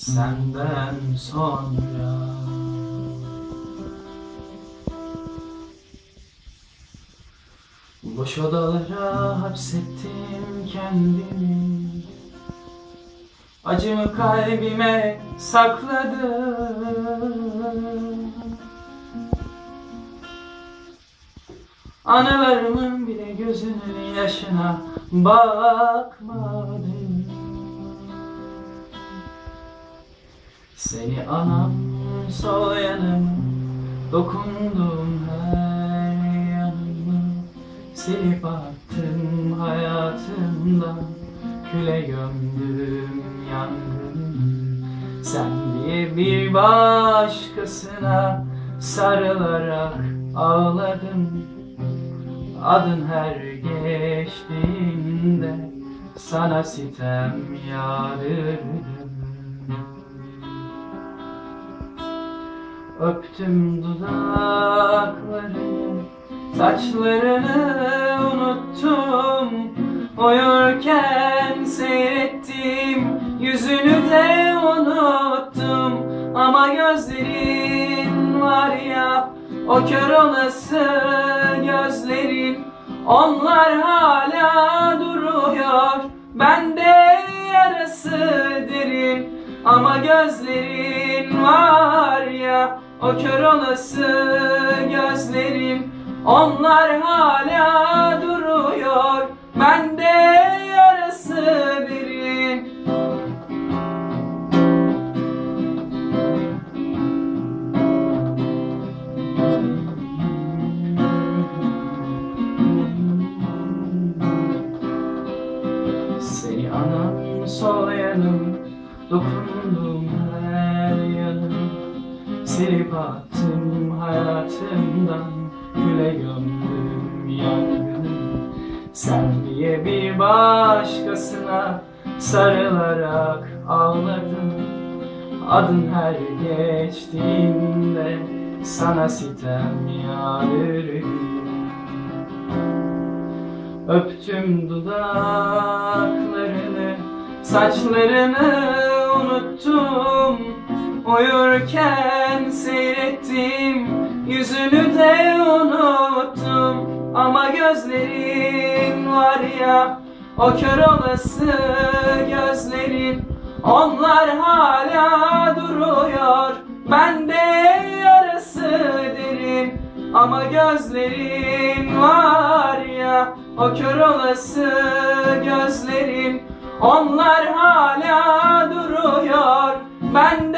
senden sonra. Boş odalara hapsettim kendimi. Acımı kalbime sakladım. Anılarımın bile gözünün yaşına bakmadım Seni anam sol yanıma Dokundum her yanıma. Silip attım hayatımdan Küle gömdüm yangınımı Sen diye bir başkasına Sarılarak ağladım Adın her geçtiğinde Sana sitem yağdırdım Öptüm dudaklarını Saçlarını unuttum. Uyurken seyrettim Yüzünü de unuttum. Ama gözlerin var ya O kör olası gözlerin. Onlar hala duruyor Bende yarası derin. Ama gözlerin var O kör olası gözlerin Onlar hala duruyor. Bende yarası derin Seni anam sol yanım yanım Silip attım hayatımdan Güle gömdüm yangınım Sen diye bir başkasına Sarılarak ağladım Adın her geçtiğinde Sana sitem yağdırdım Öptüm dudaklarını, saçlarını unuttum. Uyurken seyrettim, yüzünü de unuttum. Ama gözlerin var ya, o kör olası gözlerin Onlar hala duruyor, bende yarası derin ama gözlerin var ya O kör olası gözlerin Onlar hala duruyor. Bende